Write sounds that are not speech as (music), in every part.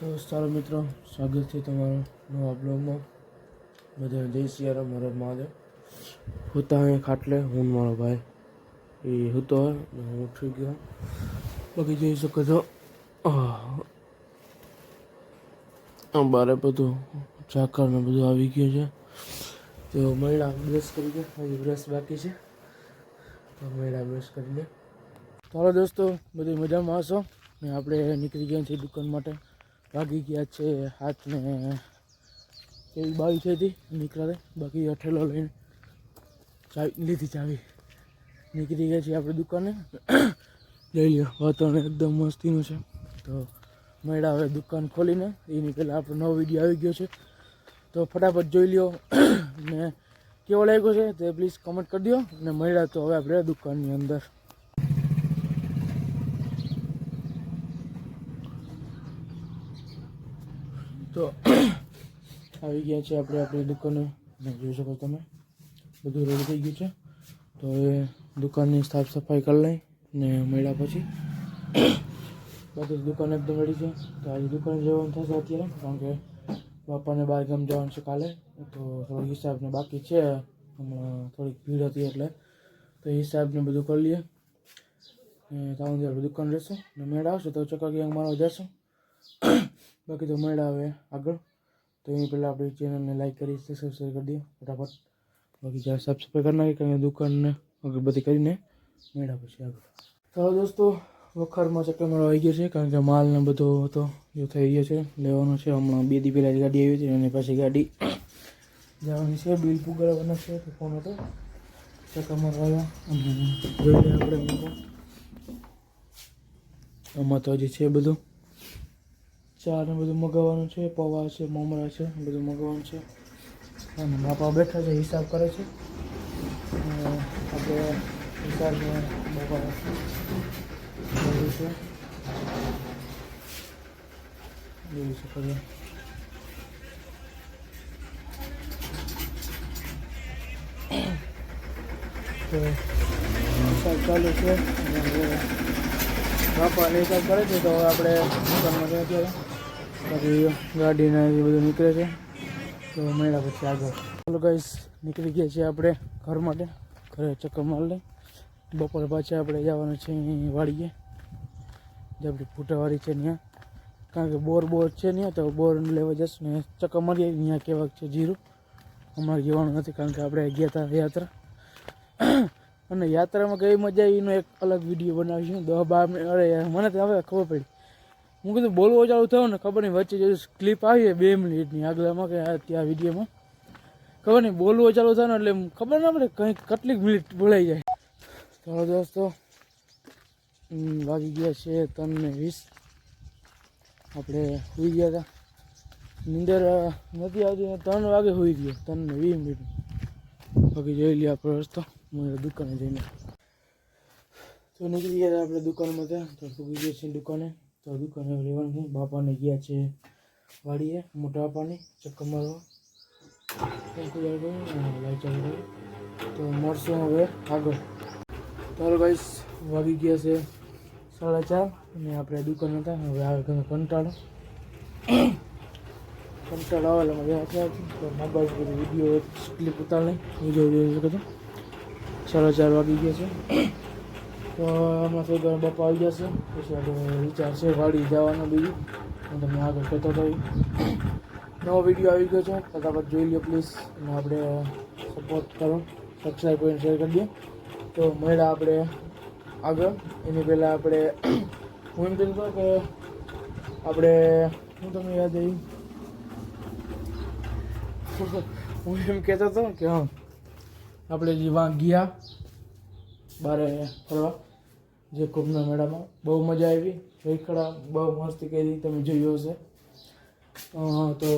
તો સારો મિત્રો, સ્વાગત છે તમારો નવા બ્લોગમાં. બધા જય સિયારામ મારો મહાદેવ. હું તો અહીંયા ખાટલે, હું મારો ભાઈ. એ હું તો હું ઉઠી ગયો. બાકી જોઈ શકો છો. બારે બધું ઝાકર ને બધું આવી ગયું છે. તો મહિલા બ્રશ કરી દે. હજી બ્રશ બાકી છે. તો મહિલા બ્રશ કરી દે. ચાલો દોસ્તો, બધી મજામાં હશો? ને આપણે નીકળી ગયા છીએ દુકાન માટે. વાગી ગયા છે હાથને. એવી બાવી થઈ હતી નીકળે બાકી અઠેલો લઈને ચાવી, લીધી ચાવી. નીકળી ગયા છીએ આપણે દુકાને. લઈ લ્યો વાતાવરણ એકદમ મસ્તીનું છે. તો મેળા હવે દુકાન ખોલીને. એની પહેલાં આપણો નવો વીડિયો આવી ગયો છે. તો ફટાફટ જોઈ લ્યો. ને કેવો લાગ્યો છે તે પ્લીઝ કમેન્ટ કરી દો અને મળ્યા તો હવે આપણે દુકાનની અંદર. તો આવી ગયા છે આપણે આપણી દુકાને. જોઈ શકો તમે, બધું રેડી થઈ ગયું છે. તો એ દુકાનની સાફ સફાઈ કરી લઈ ને મળ્યા પછી બધી દુકાન એકદમ રેડી છે. તો આજે દુકાને જવાનું થશે અત્યારે, કારણ કે બાપાને બહાર ગામ જવાનું છે કાલે. તો થોડો હિસાબને બાકી છે. હમણાં થોડીક ભીડ હતી એટલે તો હિસાબને બધું કરી લઈએ. ને ત્યાં સુધી દુકાન રહેશે. ને મેળ આવશે તો ચક્કર ગેંગ મારવા જશું. બાકી તો મળ્યા હવે આગળ. તો એની પહેલાં આપણી ચેનલને લાઈક કરી સબસ્ક્રાઈબ કરી દઈએ ફટાફટ. બાકી જ્યારે સબસ્ક્રાઈબ કરી નાખી કારણ કે દુકાનને અગરબત્તી કરીને મેળા પછી આગળ. તો દોસ્તો, વખારમાં ચક્કર મારવા આવી ગયો છે, કારણ કે માલને બધો હતો જો થઈ ગયો છે, લેવાનો છે. હમણાં બે દી પહેલાં જ ગાડી આવી હતી અને પછી ગાડી જવાની છે, બિલ પુગાડવાના છે, તો ફોન હતો. ચક્કર મારો આવ્યા. અને જોઈ લઈએ આપણે. આમાં તો હજી છે બધું. ચા બધું મગાવવાનું છે, પૌવા છે, મમરા છે, બધું મગાવવાનું છે. અને બાપા બેઠા છે, હિસાબ કરે છે. આપણે હિસાબ બાપા કર્યું છે. શકો છો તો હિસાબ ચાલુ છે. બાપા હિસાબ કરે છે, તો આપણે દુકાનમાં અત્યારે. બાકી ગાડીને એ બધું નીકળે છે. તો મળ્યા પછી આગળ. ચાલો ગાઈસ નીકળી ગયા છીએ આપણે ઘર માટે. ઘરે ચક્કર માર લઈ. બપોરે પાછા આપણે જવાનું છે વાડીએ. જે આપણી ફૂટાવાળી છે ત્યાં. કારણ કે બોર બોર છે ત્યાં, તો બોર લેવા જશું ને ચક્કર મારીએ. ત્યાં કેવાક છે જીરું. અમારે જવાનું નથી કારણ કે આપણે ગયા હતા યાત્રા. અને યાત્રામાં કઈ મજા આવી એનો એક અલગ વીડિયો બનાવીશું. દહ બાર અરે મને તો હવે ખબર પડી. હું કીધું, બોલવો ચાલુ થયો ને ખબર નહીં, વચ્ચે ક્લિપ આવી બે મિનિટની આગલામાં કે ત્યાં વિડીયોમાં. ખબર નહીં, બોલવો ચાલુ થયો ને એટલે ખબર ના પડે કંઈક કેટલીક મિનિટ બોલાઈ જાય. ચાલો દોસ્તો વાગી ગયા છે ત્રણ ને વીસ. આપણે સુઈ ગયા હતા નીંદર નથી આવતી, ત્રણ વાગે સુઈ ગયો ત્રણ ને વીસ મિનિટ બાકી જોઈ લઈએ આપણો રસ્તો હું દુકાને જઈને. તો નીકળી ગયા આપણે દુકાનમાં ત્યાં, તો પૂગી ગયા છીએ દુકાને. તો દુકાને રહેવાનું બાપાને ગયા છે વાડીએ. મોટા બાપાની ચક્કર મારવા. લાઈટ ચાલુ તો મળશું હવે આગળ. ચાલો ગાઈસ વાગી ગયા છે સાડા ચાર અને આપણે દુકાન હતા. હવે આગળ કંટાળો. કંટાળો આવે એટલે મજા નથી તો મોબાઈલ પર વીડિયો ક્લિપ ઉતાર લઈ વીડિયો જોઈ શકો છો સાડા ચાર વાગી ગયા છે. તો હમણાં થોડી વાર બાપા આવી જશે. પછી આપણે વિચાર છે, વાડી જવાનો બીજું. હું તમને આગળ કહેતો હતો નવો વીડિયો આવી ગયો છે. ફટાફટ જોઈ લો પ્લીઝ અને આપણે સપોર્ટ કરો. સબસ્ક્રાઈબ કરીને શેર કરી દઈએ તો મળ્યા આપણે આગળ. એની પહેલાં આપણે (clears throat) હું એમ હતો કે આપણે હું તમને યાદ આવી. હું એમ કહેતો હતો કે હા, આપણે જે વાં, ગયા બારે ફરવા. જે મેળામાં. બહુ મજા આવી. રેખડા બહુ મસ્તી કરી તમે જોયું હશે. તો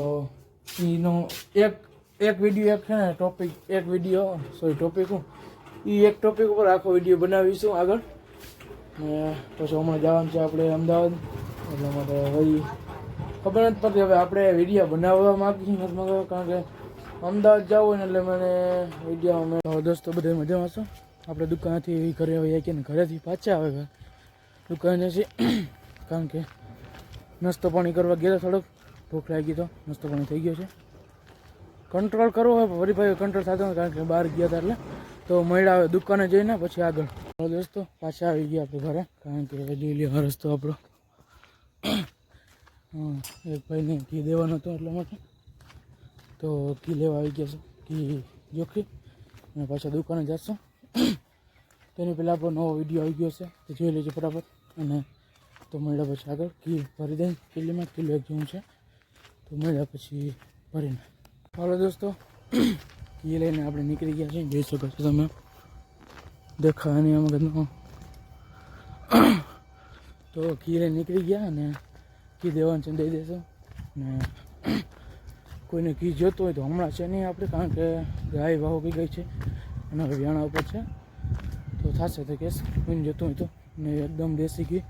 એનો એક એક વીડિયો એક છે ને ટોપિક એક વીડિયો સોરી ટોપિક હું. એ એક ટોપિક ઉપર આખો વીડિયો બનાવીશું આગળ. ને પછી હમણાં જવાનું છે આપણે અમદાવાદ. એટલા માટે વળી ખબર નથી પડતી. હવે આપણે વીડિયો બનાવવા માગીશું નથી કારણ કે અમદાવાદ જવું એટલે મને વીડિયો અમે દોસ્તો બધા મજામાં છો. આપણે દુકાનથી ઘરે આવીએ કે ઘરેથી પાછા આવે દુકાને છે (clears throat) કારણ કે નાસ્તો પાણી કરવા ગયા થોડોક. ભૂખ લાગી તો નાસ્તો પાણી થઈ ગયો છે. કંટ્રોલ કરવો હોય વળી ભાઈ કંટ્રોલ થતો નથી કારણ કે બહાર ગયા હતા એટલે. તો મળ્યા આવે દુકાને જઈને પછી આગળ. દોસ્તો, પાછા આવી ગયા આપણે ઘરે. કારણ કે ડેલી આ રસ્તો આપણો. (clears throat) એક ભાઈને ઘી દેવાનો હતો એટલા માટે. તો ઘી લેવા આવી ગયા છે. ઘી જોખી. અને પાછા દુકાને જશું. (coughs) તેની પહેલાં આપણો નવો વીડિયો આવી ગયો છે. તો જોઈ લેજો બરાબર અને તો મળ્યા પછી આગળ ઘી ભરી દઈ કિલ્લીમાં કિલો એક જેવું છે. તો મળ્યા પછી ભરીને. હાલો દોસ્તો (coughs) ઘી લઈને આપણે નીકળી ગયા છીએ. જોઈ શકો છો તમે. દેખાય નહીં ગંદુ તો ઘી લઈને નીકળી ગયા અને ઘી દેવાનું છે દઈ દેશો ને કોઈને ઘી જોતું હોય તો હમણાં છે નહીં આપણે, કારણ કે ગાય વાહો પી ગઈ છે. અને હરિયાણા ઉપર છે. તો થશે તો કેસ. હું જતો હોય તો. ને એકદમ દેશી ઘી.